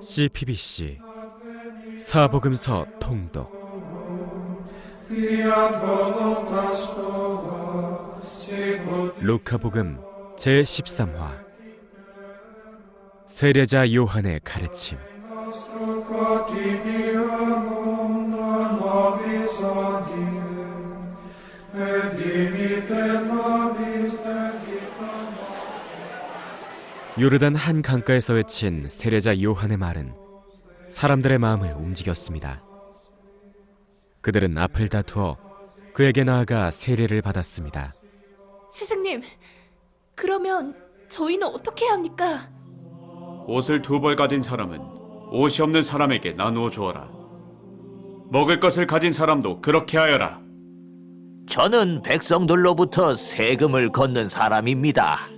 CPBC 사복음서 통독 루카복음 제13화 세례자 요한의 가르침 요르단 한 강가에서 외친 세례자 요한의 말은 사람들의 마음을 움직였습니다. 그들은 앞을 다투어 그에게 나아가 세례를 받았습니다. 스승님, 그러면 저희는 어떻게 해야 합니까? 옷을 두 벌 가진 사람은 옷이 없는 사람에게 나누어 주어라. 먹을 것을 가진 사람도 그렇게 하여라. 저는 백성들로부터 세금을 걷는 사람입니다.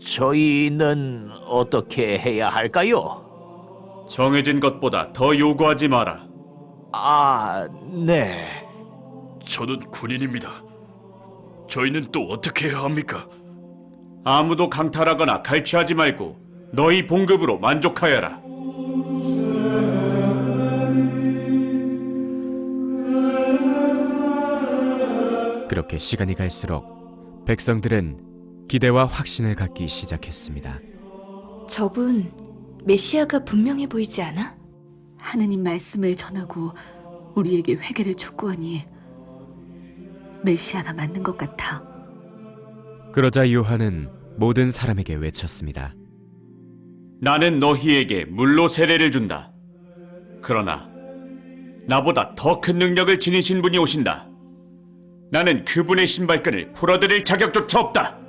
저희는 어떻게 해야 할까요? 정해진 것보다 더 요구하지 마라. 아, 네. 저는 군인입니다. 저희는 또 어떻게 해야 합니까? 아무도 강탈하거나 갈취하지 말고 너희 봉급으로 만족하여라. 그렇게 시간이 갈수록 백성들은 기대와 확신을 갖기 시작했습니다. 저분 메시아가 분명해 보이지 않아? 하느님 말씀을 전하고 우리에게 회개를 촉구하니 메시아가 맞는 것 같아. 그러자 요한은 모든 사람에게 외쳤습니다. 나는 너희에게 물로 세례를 준다. 그러나 나보다 더 큰 능력을 지니신 분이 오신다. 나는 그분의 신발끈을 풀어드릴 자격조차 없다.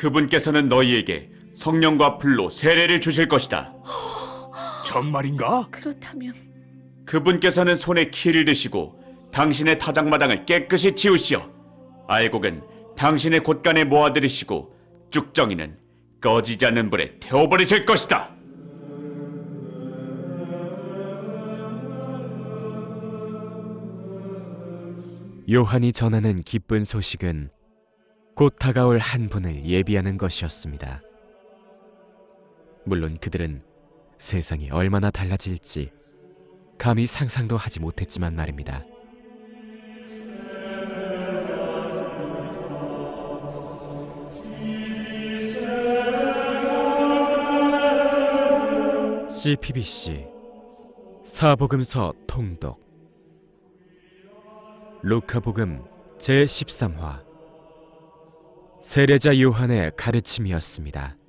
그분께서는 너희에게 성령과 불로 세례를 주실 것이다. 정말인가? 그렇다면 그분께서는 손에 키를 드시고 당신의 타작마당을 깨끗이 치우시어 알곡은 당신의 곳간에 모아들이시고 쭉정이는 꺼지지 않는 불에 태워버리실 것이다. 요한이 전하는 기쁜 소식은 곧 다가올 한 분을 예비하는 것이었습니다. 물론 그들은 세상이 얼마나 달라질지 감히 상상도 하지 못했지만 말입니다. CPBC 사복음서 통독 루카복음 제13화 세례자 요한의 가르침이었습니다.